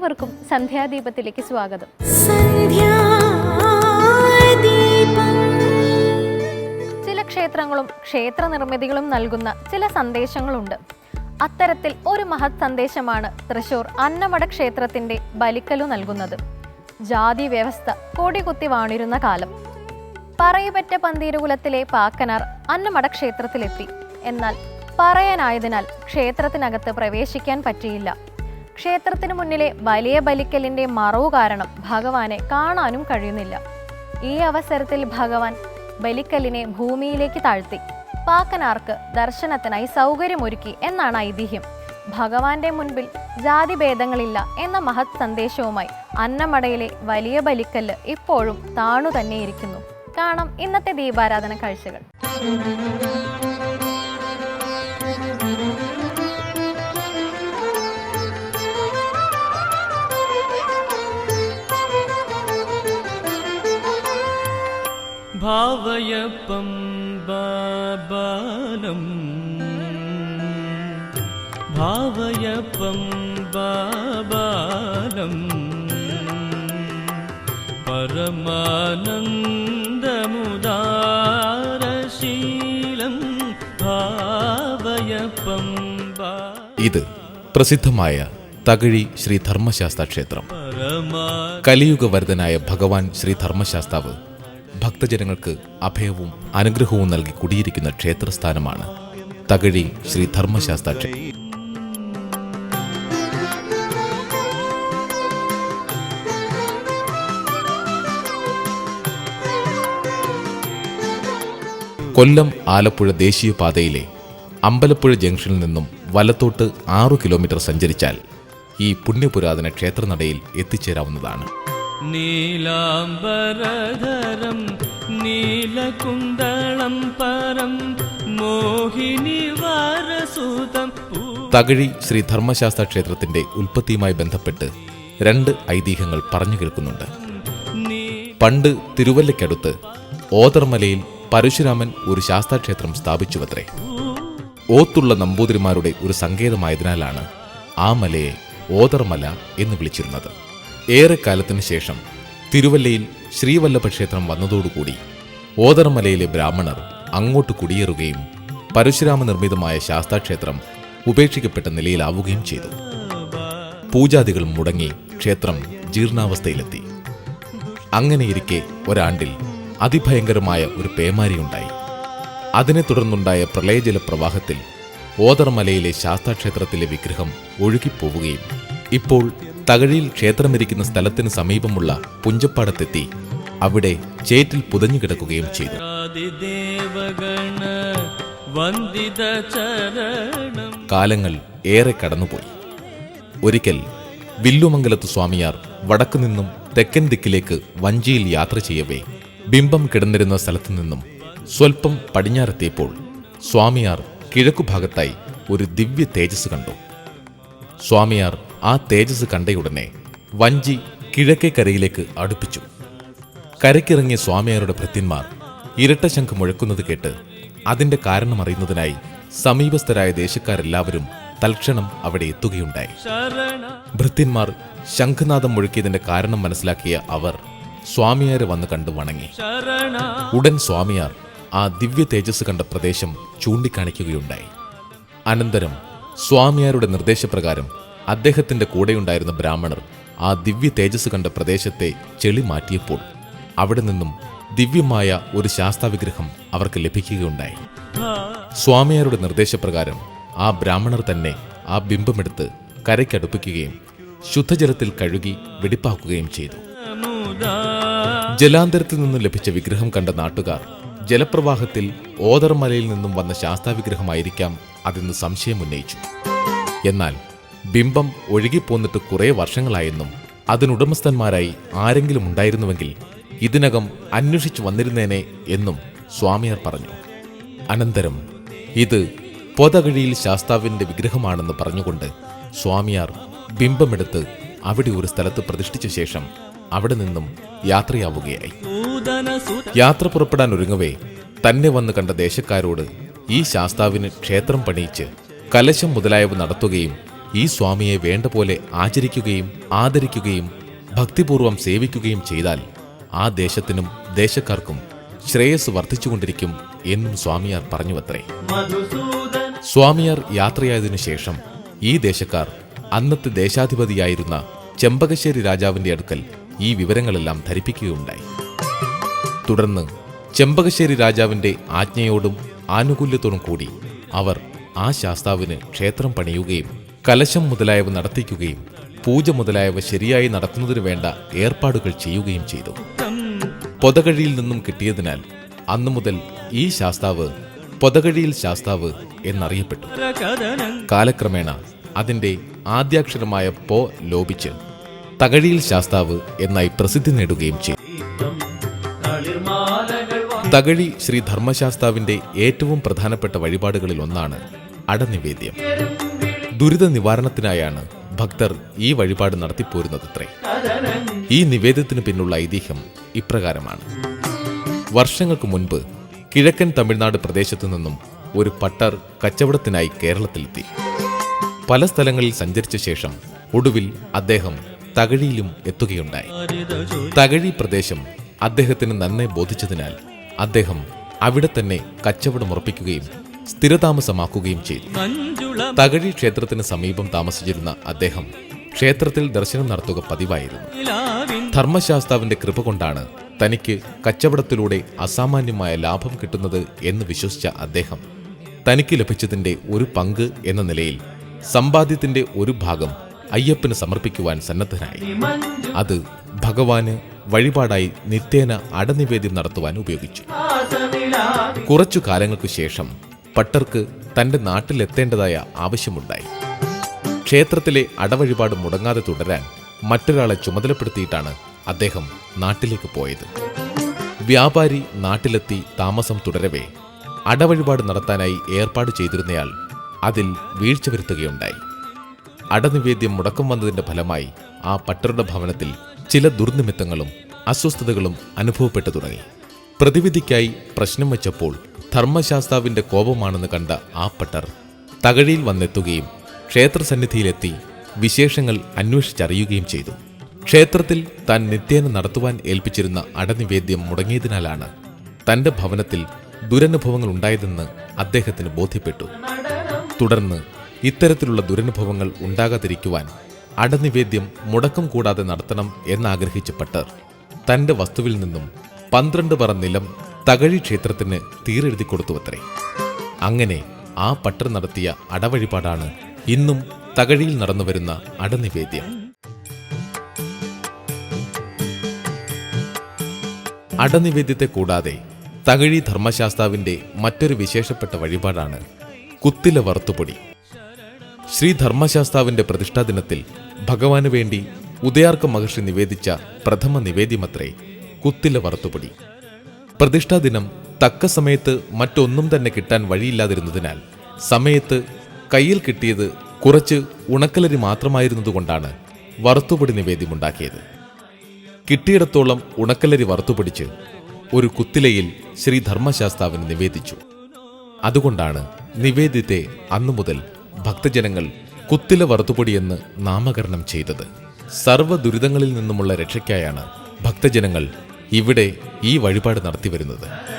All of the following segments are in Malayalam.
ഏവർക്കും സന്ധ്യാദീപത്തിലേക്ക് സ്വാഗതം. ചില ക്ഷേത്രങ്ങളും ക്ഷേത്ര നിർമ്മിതികളും നൽകുന്ന ചില സന്ദേശങ്ങളുണ്ട്. അത്തരത്തിൽ ഒരു മഹത് സന്ദേശമാണ് തൃശൂർ അന്നമട ക്ഷേത്രത്തിന്റെ ബലിക്കലു നൽകുന്നത്. ജാതി വ്യവസ്ഥ കൊടികുത്തി വാണിരുന്ന കാലം. പറയപെറ്റ പന്തീരുകുലത്തിലെ പാക്കനാർ അന്നമട ക്ഷേത്രത്തിലെത്തി. എന്നാൽ പറയാനായതിനാൽ ക്ഷേത്രത്തിനകത്ത് പ്രവേശിക്കാൻ പറ്റിയില്ല. ക്ഷേത്രത്തിനു മുന്നിലെ വലിയ ബലിക്കലിന്റെ മറവ് കാരണം ഭഗവാനെ കാണാനും കഴിയുന്നില്ല. ഈ അവസരത്തിൽ ഭഗവാൻ ബലിക്കല്ലിനെ ഭൂമിയിലേക്ക് താഴ്ത്തി പാക്കനാർക്ക് ദർശനത്തിനായി സൗകര്യമൊരുക്കി എന്നാണ് ഐതിഹ്യം. ഭഗവാന്റെ മുൻപിൽ ജാതിഭേദങ്ങളില്ല എന്ന മഹത് സന്ദേശവുമായി അന്നമടയിലെ വലിയ ബലിക്കല്ല് ഇപ്പോഴും താണു തന്നെയിരിക്കുന്നു കാണാം ഇന്നത്തെ ദീപാരാധന കാഴ്ചകൾ. ഭാവയപ്പം ബാബാലം ഭാവയപ്പം ബാബാലം പരമാനന്ദമുദാരശീലം ഭാവയപ്പം ബാ ഇത് പ്രസിദ്ധമായ തകഴി ശ്രീ ധർമ്മശാസ്ത്ര ക്ഷേത്രം പരമാ കലിയുഗവരതനായ ഭഗവാൻ ശ്രീ ധർമ്മശാസ്താവ് ഭക്തജനങ്ങൾക്ക് അഭയവും അനുഗ്രഹവും നൽകി കുടിയിരിക്കുന്ന ക്ഷേത്രസ്ഥാനമാണ് തകഴി ശ്രീ ധർമ്മശാസ്ത്ര ക്ഷേത്രം കൊല്ലം ആലപ്പുഴ ദേശീയപാതയിലെ അമ്പലപ്പുഴ ജംഗ്ഷനിൽ നിന്നും വലത്തോട്ട് ആറു കിലോമീറ്റർ സഞ്ചരിച്ചാൽ ഈ പുണ്യപുരാതന ക്ഷേത്രനടയിൽ എത്തിച്ചേരാവുന്നതാണ്. നീലാംബരധരം നീലകുന്തളം പരം മോഹിനി വാരസൂതം തകഴി ശ്രീ ധർമ്മശാസ്ത്ര ക്ഷേത്രത്തിന്റെ ഉൽപ്പത്തിയുമായി ബന്ധപ്പെട്ട് രണ്ട് ഐതിഹ്യങ്ങൾ പറഞ്ഞു കേൾക്കുന്നുണ്ട്. പണ്ട് തിരുവല്ലയ്ക്കടുത്ത് ഓതർമലയിൽ പരശുരാമൻ ഒരു ശാസ്താക്ഷേത്രം സ്ഥാപിച്ചുവത്രേ. ഓത്തുള്ള നമ്പൂതിരിമാരുടെ ഒരു സങ്കേതമായതിനാലാണ് ആ മലയെ ഓതർമല എന്ന് വിളിച്ചിരുന്നത്. ഏറെക്കാലത്തിനു ശേഷം തിരുവല്ലയിൽ ശ്രീവല്ലഭ ക്ഷേത്രം വന്നതോടുകൂടി ഓതർമലയിലെ ബ്രാഹ്മണർ അങ്ങോട്ട് കുടിയേറുകയും പരശുരാമ നിർമ്മിതമായ ശാസ്താക്ഷേത്രം ഉപേക്ഷിക്കപ്പെട്ട നിലയിലാവുകയും ചെയ്തു. പൂജാദികൾ മുടങ്ങി ക്ഷേത്രം ജീർണാവസ്ഥയിലെത്തി. അങ്ങനെയിരിക്കെ ഒരാണ്ടിൽ അതിഭയങ്കരമായ ഒരു പേമാരിയുണ്ടായി. അതിനെ തുടർന്നുണ്ടായ പ്രളയജല പ്രവാഹത്തിൽ ഓതർമലയിലെ ശാസ്താക്ഷേത്രത്തിലെ വിഗ്രഹം ഒഴുകിപ്പോവുകയും ഇപ്പോൾ തകഴിയിൽ ക്ഷേത്രമിരിക്കുന്ന സ്ഥലത്തിന് സമീപമുള്ള പുഞ്ചപ്പാടത്തെത്തി. അവിടെ ചേറ്റിൽ പുതഞ്ഞു കിടക്കുകയും ചെയ്തു. കാലങ്ങൾ ഏറെ കടന്നുപോയി. ഒരിക്കൽ വില്ലുമംഗലത്ത് സ്വാമിയാർ വടക്കുനിന്നും തെക്കൻ ദിക്കിലേക്ക് വഞ്ചിയിൽ യാത്ര ചെയ്യവേ ബിംബം കിടന്നിരുന്ന സ്ഥലത്തു നിന്നും സ്വൽപ്പം പടിഞ്ഞാറെത്തിയപ്പോൾ സ്വാമിയാർ കിഴക്കുഭാഗത്തായി ഒരു ദിവ്യ തേജസ് കണ്ടു. സ്വാമിയാർ ആ തേജസ് കണ്ടയുടനെ വഞ്ചി കിഴക്കേക്കരയിലേക്ക് അടുപ്പിച്ചു. കരയ്ക്കിറങ്ങിയ സ്വാമിയാരുടെ ഭൃത്യന്മാർ ഇരട്ടശംഖ് മുഴക്കുന്നത് കേട്ട് അതിന്റെ കാരണമറിയുന്നതിനായി സമീപസ്ഥരായ ദേശക്കാരെല്ലാവരും തൽക്ഷണം അവിടെ എത്തുകയുണ്ടായി. ഭൃത്യന്മാർ ശംഖനാഥം മുഴക്കിയതിന്റെ കാരണം മനസ്സിലാക്കിയ അവർ സ്വാമിയാരെ വന്ന് കണ്ടു വണങ്ങി. ഉടൻ സ്വാമിയാർ ആ ദിവ്യ തേജസ് കണ്ട പ്രദേശം ചൂണ്ടിക്കാണിക്കുകയുണ്ടായി. അനന്തരം സ്വാമിയാരുടെ നിർദ്ദേശപ്രകാരം അദ്ദേഹത്തിന്റെ കൂടെയുണ്ടായിരുന്ന ബ്രാഹ്മണർ ആ ദിവ്യ തേജസ് കണ്ട പ്രദേശത്തെ ചെളി മാറ്റിയപ്പോൾ അവിടെ നിന്നും ദിവ്യമായ ഒരു ശാസ്താവിഗ്രഹം അവർക്ക് ലഭിക്കുകയുണ്ടായി. സ്വാമിയാരുടെ നിർദ്ദേശപ്രകാരം ആ ബ്രാഹ്മണർ തന്നെ ആ ബിംബമെടുത്ത് കരയ്ക്കടുപ്പിക്കുകയും ശുദ്ധജലത്തിൽ കഴുകി വെടിപ്പാക്കുകയും ചെയ്തു. ജലാന്തരത്തിൽ നിന്നും ലഭിച്ച വിഗ്രഹം കണ്ട നാട്ടുകാർ ജലപ്രവാഹത്തിൽ ഓതർമലയിൽ നിന്നും വന്ന ശാസ്താവിഗ്രഹമായിരിക്കാം അതെന്ന് സംശയമുന്നയിച്ചു. എന്നാൽ ബിംബം ഒഴുകിപ്പോന്നിട്ട് കുറേ വർഷങ്ങളായെന്നും അതിനുടമസ്ഥന്മാരായി ആരെങ്കിലും ഉണ്ടായിരുന്നുവെങ്കിൽ ഇതിനകം അന്വേഷിച്ചു വന്നിരുന്നേനെ എന്നും സ്വാമിയാർ പറഞ്ഞു. അനന്തരം ഇത് പൊതകഴിയിൽ ശാസ്താവിന്റെ വിഗ്രഹമാണെന്ന് പറഞ്ഞുകൊണ്ട് സ്വാമിയാർ ബിംബമെടുത്ത് അവിടെ ഒരു സ്ഥലത്ത് പ്രതിഷ്ഠിച്ച ശേഷം അവിടെ നിന്നും യാത്രയാവുകയായി. യാത്ര പുറപ്പെടാൻ ഒരുങ്ങവേ തന്നെ വന്ന് കണ്ട ദേശക്കാരോട് ഈ ശാസ്താവിന് ക്ഷേത്രം പണിയിച്ച് കലശം മുതലായവ നടത്തുകയും ഈ സ്വാമിയെ വേണ്ട പോലെ ആചരിക്കുകയും ആദരിക്കുകയും ഭക്തിപൂർവം സേവിക്കുകയും ചെയ്താൽ ആ ദേശത്തിനും ദേശക്കാർക്കും ശ്രേയസ് വർദ്ധിച്ചുകൊണ്ടിരിക്കും എന്നും സ്വാമിയാർ പറഞ്ഞുവത്രേ. സ്വാമിയാർ യാത്രയായതിനു ശേഷം ഈ ദേശക്കാർ അന്നത്തെ ദേശാധിപതിയായിരുന്ന ചെമ്പകശ്ശേരി രാജാവിന്റെ അടുക്കൽ ഈ വിവരങ്ങളെല്ലാം ധരിപ്പിക്കുകയുണ്ടായി. തുടർന്ന് ചെമ്പകശ്ശേരി രാജാവിന്റെ ആജ്ഞയോടും ആനുകൂല്യത്തോടും കൂടി അവർ ആ ശാസ്താവിന് ക്ഷേത്രം പണിയുകയും കലശം മുതലായവ നടത്തിക്കുകയും പൂജ മുതലായവ ശരിയായി നടത്തുന്നതിനു വേണ്ട ഏർപ്പാടുകൾ ചെയ്യുകയും ചെയ്തു. പൊതകഴിയിൽ നിന്നും കിട്ടിയതിനാൽ അന്നു മുതൽ ഈ ശാസ്താവ് പൊതകഴിയിൽ ശാസ്താവ് എന്നറിയപ്പെട്ടു. കാലക്രമേണ അതിന്റെ ആദ്യാക്ഷരമായ പോ ലോപിച്ച് തകഴിയിൽ ശാസ്താവ് എന്നായി പ്രസിദ്ധി നേടുകയും ചെയ്തു. തകഴി ശ്രീ ധർമ്മശാസ്താവിന്റെ ഏറ്റവും പ്രധാനപ്പെട്ട വഴിപാടുകളിൽ ഒന്നാണ് അടനിവേദ്യം. ദുരിത നിവാരണത്തിനായാണ് ഭക്തർ ഈ വഴിപാട് നടത്തിപ്പോരുന്നതത്രേ. ഈ നിവേദ്യത്തിന് പിന്നുള്ള ഐതിഹ്യം ഇപ്രകാരമാണ്. വർഷങ്ങൾക്ക് മുൻപ് കിഴക്കൻ തമിഴ്നാട് പ്രദേശത്തു നിന്നും ഒരു പട്ടർ കച്ചവടത്തിനായി കേരളത്തിലെത്തി. പല സ്ഥലങ്ങളിൽ സഞ്ചരിച്ച ശേഷം ഒടുവിൽ അദ്ദേഹം തകഴിയിലും എത്തുകയുണ്ടായി. തകഴി പ്രദേശം അദ്ദേഹത്തിന് നന്നെ ബോധിച്ചതിനാൽ അദ്ദേഹം അവിടെ തന്നെ കച്ചവടമുറപ്പിക്കുകയും സ്ഥിരതാമസമാക്കുകയും ചെയ്തു. തകഴി ക്ഷേത്രത്തിന് സമീപം താമസിച്ചിരുന്ന അദ്ദേഹം ക്ഷേത്രത്തിൽ ദർശനം നടത്തുക പതിവായിരുന്നു. ധർമ്മശാസ്താവിന്റെ കൃപ കൊണ്ടാണ് തനിക്ക് കച്ചവടത്തിലൂടെ അസാമാന്യമായ ലാഭം കിട്ടുന്നത് എന്ന് വിശ്വസിച്ച അദ്ദേഹം തനിക്ക് ലഭിച്ചതിന്റെ ഒരു പങ്ക് എന്ന നിലയിൽ സമ്പാദ്യത്തിന്റെ ഒരു ഭാഗം അയ്യപ്പന് സമർപ്പിക്കുവാൻ സന്നദ്ധനായി. അത് ഭഗവാന് വഴിപാടായി നിത്യേന അടനിവേദ്യം നടത്തുവാൻ ഉപയോഗിച്ചു. കുറച്ചു കാലങ്ങൾക്കു ശേഷം പട്ടർക്ക് തന്റെ നാട്ടിലെത്തേണ്ടതായ ആവശ്യമുണ്ടായി. ക്ഷേത്രത്തിലെ അടവഴിപാട് മുടങ്ങാതെ തുടരാൻ മറ്റൊരാളെ ചുമതലപ്പെടുത്തിയിട്ടാണ് അദ്ദേഹം നാട്ടിലേക്ക് പോയത്. വ്യാപാരി നാട്ടിലെത്തി താമസം തുടരവേ അടവഴിപാട് നടത്താനായി ഏർപ്പാട് ചെയ്തിരുന്നയാൾ അതിൽ വീഴ്ച വരുത്തുകയുണ്ടായി. അടനിവേദ്യം മുടക്കം വന്നതിന്റെ ഫലമായി ആ പട്ടറുടെ ഭവനത്തിൽ ചില ദുർനിമിത്തങ്ങളും അസ്വസ്ഥതകളും അനുഭവപ്പെട്ടു തുടങ്ങി. പ്രതിവിധിക്കായി പ്രശ്നം വെച്ചപ്പോൾ ധർമ്മശാസ്താവിന്റെ കോപമാണെന്ന് കണ്ട ആ പട്ടർ തകഴിയിൽ വന്നെത്തുകയും ക്ഷേത്രസന്നിധിയിലെത്തി വിശേഷങ്ങൾ അന്വേഷിച്ചറിയുകയും ചെയ്തു. ക്ഷേത്രത്തിൽ താൻ നിത്യേന നടത്തുവാൻ ഏൽപ്പിച്ചിരുന്ന അടനിവേദ്യം മുടങ്ങിയതിനാലാണ് തന്റെ ഭവനത്തിൽ ദുരനുഭവങ്ങൾ ഉണ്ടായതെന്ന് അദ്ദേഹത്തിന് ബോധ്യപ്പെട്ടു. തുടർന്ന് ഇത്തരത്തിലുള്ള ദുരനുഭവങ്ങൾ ഉണ്ടാകാതിരിക്കുവാൻ അടനിവേദ്യം മുടക്കം കൂടാതെ നടത്തണം എന്നാഗ്രഹിച്ച പട്ടർ തന്റെ വസ്തുവിൽ നിന്നും പന്ത്രണ്ട് പറ നിലം തകഴി ക്ഷേത്രത്തിന് തീരെഴുതി കൊടുത്തുവത്രേ. അങ്ങനെ ആ പട്ടർ നടത്തിയ അടവഴിപാടാണ് ഇന്നും തകഴിയിൽ നടന്നുവരുന്ന അടനിവേദ്യം. അടനിവേദ്യത്തെ കൂടാതെ തകഴി ധർമ്മശാസ്താവിന്റെ മറ്റൊരു വിശേഷപ്പെട്ട വഴിപാടാണ് കുത്തില വറുത്തുപൊടി. ശ്രീ ധർമ്മശാസ്താവിന്റെ പ്രതിഷ്ഠാ ദിനത്തിൽ ഭഗവാന് വേണ്ടി ഉദയാർക്ക മഹർഷി നിവേദിച്ച പ്രഥമ നിവേദ്യമത്രേ കുത്തില വറുത്തുപൊടി. പ്രതിഷ്ഠാ ദിനം തക്ക സമയത്ത് മറ്റൊന്നും തന്നെ കിട്ടാൻ വഴിയില്ലാതിരുന്നതിനാൽ സമയത്ത് കയ്യിൽ കിട്ടിയത് കുറച്ച് ഉണക്കലരി മാത്രമായിരുന്നതുകൊണ്ടാണ് വറുത്തുപൊടി നിവേദ്യമുണ്ടാക്കിയത്. കിട്ടിയിടത്തോളം ഉണക്കലരി വറുത്തുപിടിച്ച് ഒരു കുത്തിലയിൽ ശ്രീ ധർമ്മശാസ്താവിന് നിവേദിച്ചു. അതുകൊണ്ടാണ് നിവേദ്യത്തെ അന്നു മുതൽ ഭക്തജനങ്ങൾ കുത്തില വറുത്തുപൊടിയെന്ന് നാമകരണം ചെയ്തത്. സർവ ദുരിതങ്ങളിൽ നിന്നുമുള്ള രക്ഷയ്ക്കായാണ് ഭക്തജനങ്ങൾ ഇവിടെ ഈ വഴിപാട് നടത്തിവരുന്നത്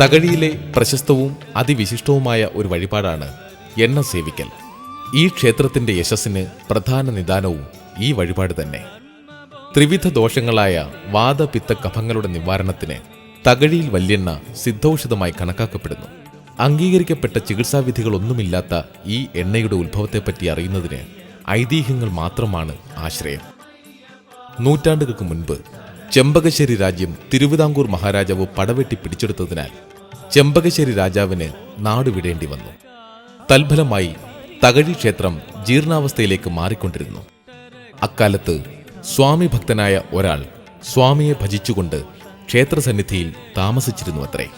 തകഴിയിലെ പ്രശസ്തവും അതിവിശിഷ്ടവുമായ ഒരു വഴിപാടാണ് എണ്ണ സേവിക്കൽ. ഈ ക്ഷേത്രത്തിന്റെ യശസ്സിന് പ്രധാന നിദാനവും ഈ വഴിപാട് തന്നെ. ത്രിവിധ ദോഷങ്ങളായ വാദപിത്ത കഫങ്ങളുടെ നിവാരണത്തിന് തകഴിയിൽ വല്യെണ്ണ സിദ്ധൌഷധമായി കണക്കാക്കപ്പെടുന്നു. അംഗീകരിക്കപ്പെട്ട ചികിത്സാവിധികളൊന്നുമില്ലാത്ത ഈ എണ്ണയുടെ ഉത്ഭവത്തെപ്പറ്റി അറിയുന്നതിന് ഐതിഹ്യങ്ങൾ മാത്രമാണ് ആശ്രയം. നൂറ്റാണ്ടുകൾക്ക് മുൻപ് ചെമ്പകശ്ശേരി രാജ്യം തിരുവിതാംകൂർ മഹാരാജാവ് പടവെട്ടി പിടിച്ചെടുത്തതിനാൽ ചെമ്പകശ്ശേരി രാജാവിന് നാടുവിടേണ്ടി വന്നു. തൽഫലമായി തകഴി ക്ഷേത്രം ജീർണാവസ്ഥയിലേക്ക് മാറിക്കൊണ്ടിരുന്നു. അക്കാലത്ത് സ്വാമി ഭക്തനായ ഒരാൾ സ്വാമിയെ ഭജിച്ചുകൊണ്ട് ക്ഷേത്രസന്നിധിയിൽ താമസിച്ചിരുന്നു അത്രേ.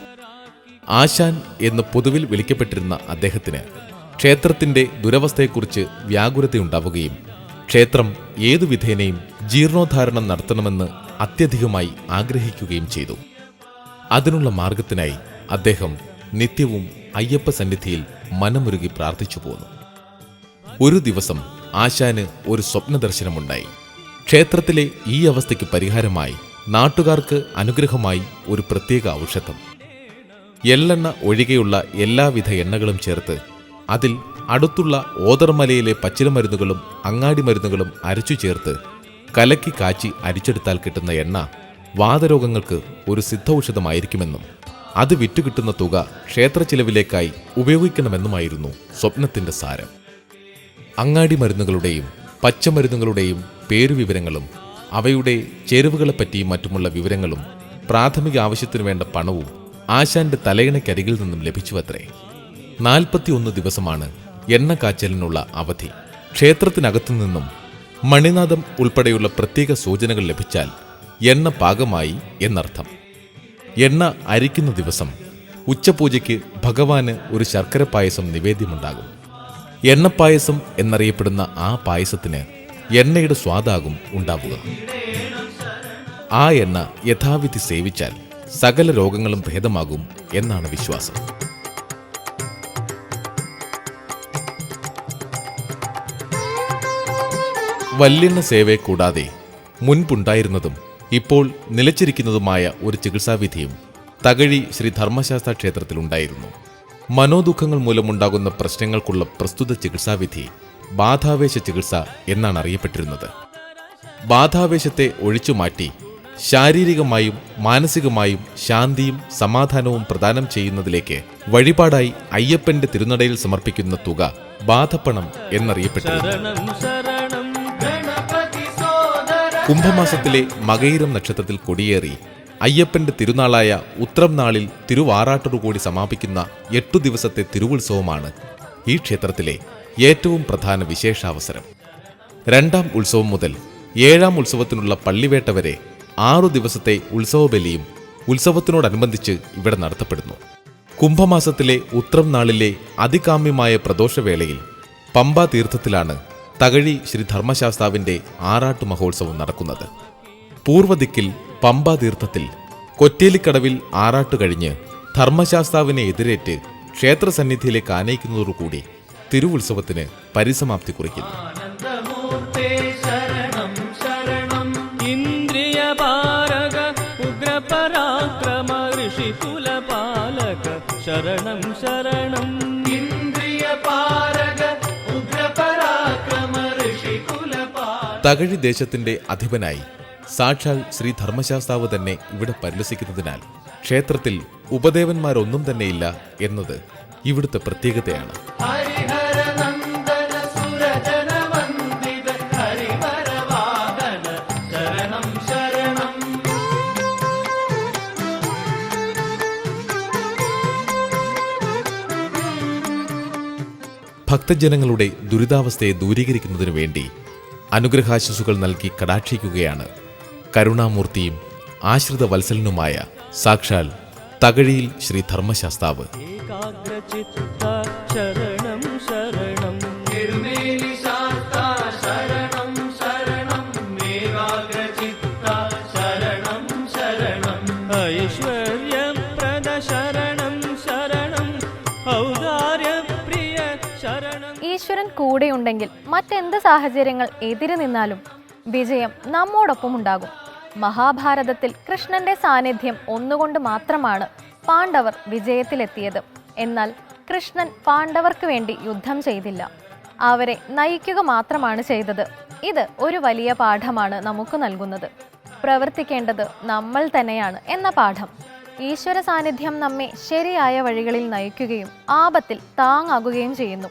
ആശാൻ എന്ന് പൊതുവിൽ വിളിക്കപ്പെട്ടിരുന്ന അദ്ദേഹത്തിന് ക്ഷേത്രത്തിന്റെ ദുരവസ്ഥയെക്കുറിച്ച് വ്യാകുലതയുണ്ടാവുകയും ക്ഷേത്രം ഏതു വിധേനയും ജീർണോദ്ധാരണം നടത്തണമെന്ന് അത്യധികമായി ആഗ്രഹിക്കുകയും ചെയ്തു. അതിനുള്ള മാർഗത്തിനായി അദ്ദേഹം നിത്യവും അയ്യപ്പ സന്നിധിയിൽ മനമുരുകി പ്രാർത്ഥിച്ചു പോന്നു. ഒരു ദിവസം ആശാന് ഒരു സ്വപ്നദർശനമുണ്ടായി. ക്ഷേത്രത്തിലെ ഈ അവസ്ഥയ്ക്ക് പരിഹാരമായി നാട്ടുകാർക്ക് അനുഗ്രഹമായി ഒരു പ്രത്യേക ഔഷധം. എള്ളെണ്ണ ഒഴികെയുള്ള എല്ലാവിധ എണ്ണകളും ചേർത്ത് അതിൽ അടുത്തുള്ള ഓതർമലയിലെ പച്ചിലമരുന്നുകളും അങ്ങാടി മരുന്നുകളും അരച്ചു ചേർത്ത് കലക്കി കാച്ചി അരിച്ചെടുത്താൽ കിട്ടുന്ന എണ്ണ വാതരോഗങ്ങൾക്ക് ഒരു സിദ്ധൌഷധമായിരിക്കുമെന്നും അത് വിറ്റുകിട്ടുന്ന തുക ക്ഷേത്ര ചിലവിലേക്കായി ഉപയോഗിക്കണമെന്നുമായിരുന്നു സ്വപ്നത്തിന്റെ സാരം. അങ്ങാടി മരുന്നുകളുടെയും പച്ചമരുന്നുകളുടെയും പേരുവിവരങ്ങളും അവയുടെ ചേരുവകളെപ്പറ്റിയും മറ്റുമുള്ള വിവരങ്ങളും പ്രാഥമിക ആവശ്യത്തിനു വേണ്ട പണവും ആശാന്റെ തലയിണയ്ക്കരികിൽ നിന്നും ലഭിച്ചുവത്രേ. നാൽപ്പത്തിയൊന്ന് ദിവസമാണ് എണ്ണ കാച്ചലിനുള്ള അവധി. ക്ഷേത്രത്തിനകത്തു നിന്നും മണിനാഥം ഉൾപ്പെടെയുള്ള പ്രത്യേക സൂചനകൾ ലഭിച്ചാൽ എണ്ണ പാകമായി എന്നർത്ഥം. എണ്ണ അരിക്കുന്ന ദിവസം ഉച്ചപൂജയ്ക്ക് ഭഗവാന് ഒരു ശർക്കര പായസം നിവേദ്യമുണ്ടാകും. എണ്ണപ്പായസം എന്നറിയപ്പെടുന്ന ആ പായസത്തിന് എണ്ണയുടെ സ്വാദാകും ഉണ്ടാവുക. ആ എണ്ണ യഥാവിധി സേവിച്ചാൽ സകല രോഗങ്ങളും ഭേദമാകും എന്നാണ് വിശ്വാസം. വല്യണ്ണ സേവയെ കൂടാതെ മുൻപുണ്ടായിരുന്നതും ഇപ്പോൾ നിലച്ചിരിക്കുന്നതുമായ ഒരു ചികിത്സാവിധിയും തകഴി ശ്രീ ധർമ്മശാസ്ത്ര ക്ഷേത്രത്തിലുണ്ടായിരുന്നു മനോദുഃഖങ്ങൾ മൂലമുണ്ടാകുന്ന പ്രശ്നങ്ങൾക്കുള്ള പ്രസ്തുത ചികിത്സാവിധി ബാധാവേശ ചികിത്സ എന്നാണ് അറിയപ്പെട്ടിരുന്നത്. ബാധാവേശത്തെ ഒഴിച്ചുമാറ്റി ശാരീരികമായും മാനസികമായും ശാന്തിയും സമാധാനവും പ്രദാനം ചെയ്യുന്നതിലേക്ക് വഴിപാടായി അയ്യപ്പന്റെ തിരുനടയിൽ സമർപ്പിക്കുന്ന തുക ബാധപ്പണം ഗണപതി കുംഭമാസത്തിലെ മകയിരം നക്ഷത്രത്തിൽ കൊടിയേറി അയ്യപ്പന്റെ തിരുനാളായ ഉത്രം നാളിൽ തിരുവാറാട്ടോടുകൂടി സമാപിക്കുന്ന എട്ടു ദിവസത്തെ തിരുവുത്സവമാണ് ഈ ക്ഷേത്രത്തിലെ ഏറ്റവും പ്രധാന വിശേഷാവസരം. രണ്ടാം ഉത്സവം മുതൽ ഏഴാം ഉത്സവത്തിനുള്ള പള്ളിവേട്ട വരെ ആറു ദിവസത്തെ ഉത്സവബലിയും ഉത്സവത്തിനോടനുബന്ധിച്ച് ഇവിടെ നടത്തപ്പെടുന്നു. കുംഭമാസത്തിലെ ഉത്രം നാളിലെ അതികാമ്യമായ പ്രദോഷവേളയിൽ പമ്പ തീർത്ഥത്തിലാണ് തകഴി ശ്രീ ധർമ്മശാസ്താവിന്റെ ആറാട്ടു മഹോത്സവം നടക്കുന്നത്. പൂർവദിക്കിൽ പമ്പ തീർത്ഥത്തിൽ കൊറ്റേലിക്കടവിൽ ആറാട്ട് കഴിഞ്ഞ് ധർമ്മശാസ്താവിനെ എതിരേറ്റ് ക്ഷേത്രസന്നിധിയിലേക്ക് ആനയിക്കുന്നതോടുകൂടി തിരുവുത്സവത്തിന് പരിസമാപ്തി കുറിക്കുന്നു. ശരണം ശരണം. ഇന്ദ്രിയ പാരക ഉഗ്രപരാക്രമ തകഴി ദേശത്തിന്റെ അധിപനായി സാക്ഷാൽ ശ്രീ ധർമ്മശാസ്താവ് തന്നെ ഇവിടെ പരിലസിക്കുന്നതിനാൽ ക്ഷേത്രത്തിൽ ഉപദേവന്മാരൊന്നും തന്നെയില്ല എന്നത് ഇവിടുത്തെ പ്രത്യേകതയാണ്. ഭക്തജനങ്ങളുടെ ദുരിതാവസ്ഥയെ ദൂരീകരിക്കുന്നതിനു വേണ്ടി അനുഗ്രഹാശിസുകൾ നൽകി കടാക്ഷിക്കുകയാണ്. കരുണാമൂർത്തിയും ആശ്രിത വത്സലനുമായ സാക്ഷാൽ തകഴിയിൽ ശ്രീ ധർമ്മശാസ്താവ്. ശരണം ശരണം കൂടെയുണ്ടെങ്കിൽ മറ്റെന്ത് സാഹചര്യങ്ങൾ എതിര് നിന്നാലും വിജയം നമ്മോടൊപ്പം ഉണ്ടാകും. മഹാഭാരതത്തിൽ കൃഷ്ണന്റെ സാന്നിധ്യം ഒന്നുകൊണ്ട് മാത്രമാണ് പാണ്ഡവർ വിജയത്തിലെത്തിയത്. എന്നാൽ കൃഷ്ണൻ പാണ്ഡവർക്ക് വേണ്ടി യുദ്ധം ചെയ്തില്ല. അവരെ നയിക്കുക മാത്രമാണ് ചെയ്തത്. ഇത് ഒരു വലിയ പാഠമാണ് നമുക്ക് നൽകുന്നത്. പ്രവർത്തിക്കേണ്ടത് നമ്മൾ തന്നെയാണ് എന്ന പാഠം. ഈശ്വര സാന്നിധ്യം നമ്മെ ശരിയായ വഴികളിൽ നയിക്കുകയും ആപത്തിൽ താങ്ങാകുകയും ചെയ്യുന്നു.